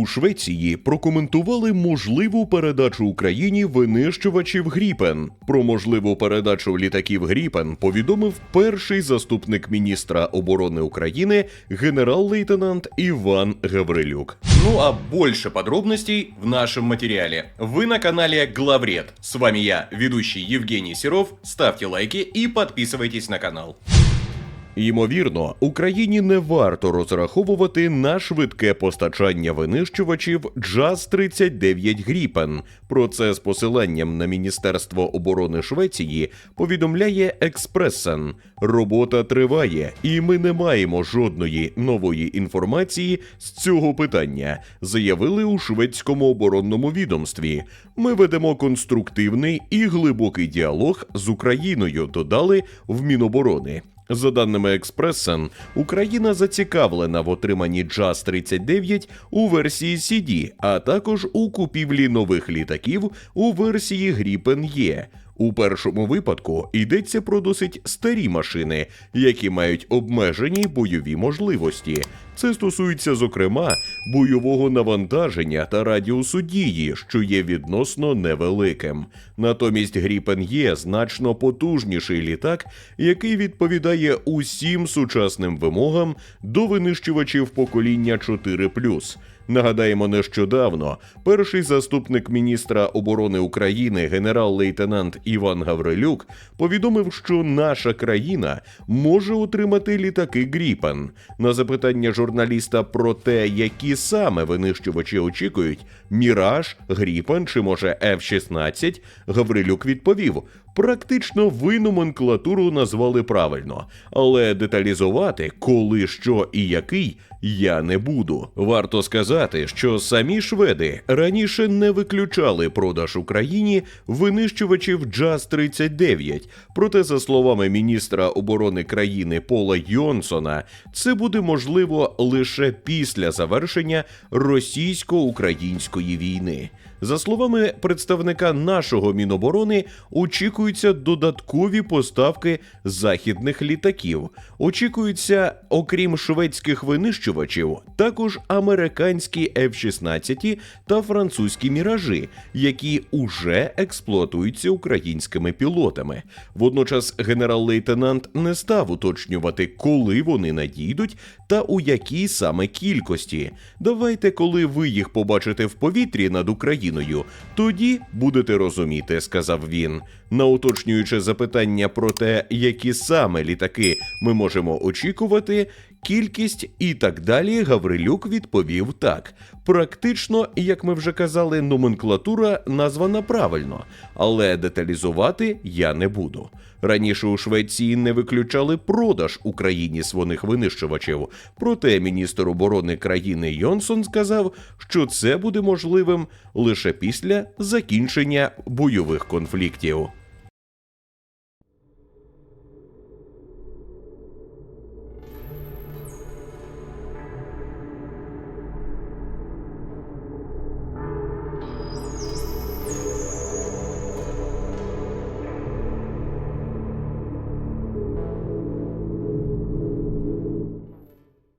У Швеції прокоментували можливу передачу Україні винищувачів Гріпен. Про можливу передачу літаків Гріпен повідомив перший заступник міністра оборони України генерал-лейтенант Иван Гаврилюк. Ну а больше подробностей в нашем материале. Вы на канале Главред. С вами я, ведущий Евгений Серов. Ставьте лайки и подписывайтесь на канал. Ймовірно, Україні не варто розраховувати на швидке постачання винищувачів JAS-39 Гріпен. Про це з посиланням на Міністерство оборони Швеції повідомляє Експресен. Робота триває, і ми не маємо жодної нової інформації з цього питання, заявили у шведському оборонному відомстві. Ми ведемо конструктивний і глибокий діалог з Україною. Додали в Міноборони. За даними Експресен, Україна зацікавлена в отриманні JAS-39 у версії CD, а також у купівлі нових літаків у версії Gripen E. У першому випадку йдеться про досить старі машини, які мають обмежені бойові можливості. Це стосується, зокрема, бойового навантаження та радіусу дії, що є відносно невеликим. Натомість Гріпен є значно потужніший літак, який відповідає усім сучасним вимогам до винищувачів покоління 4+. Нагадаємо, нещодавно перший заступник міністра оборони України генерал-лейтенант Іван Гаврилюк повідомив, що наша країна може отримати літаки Гріпен. На запитання журналіста про те, які саме винищувачі очікують Міраж, Гріпен чи може F-16, Гаврилюк відповів. Практично ви номенклатуру назвали правильно, але деталізувати, коли що і який, я не буду. Варто сказати, що самі шведи раніше не виключали продаж Україні винищувачів Джаз-39. Проте, за словами міністра оборони країни Пола Йонсона, це буде можливо лише після завершення російсько-української війни. За словами представника нашого Міноборони, очікуються додаткові поставки західних літаків. Очікуються, окрім шведських винищувачів, також американські F-16 та французькі міражі, які уже експлуатуються українськими пілотами. Водночас генерал-лейтенант не став уточнювати, коли вони надійдуть та у якій саме кількості. Давайте, коли ви їх побачите в повітрі над Україною, тоді будете розуміти, сказав він. На уточнююче запитання про те, які саме літаки ми можемо очікувати, кількість і так далі, Гаврилюк відповів так. Практично, як ми вже казали, номенклатура названа правильно, але деталізувати я не буду. Раніше у Швеції не виключали продаж Україні своїх винищувачів. Проте міністр оборони країни Йонсон сказав, що це буде можливим лише після закінчення бойових конфліктів.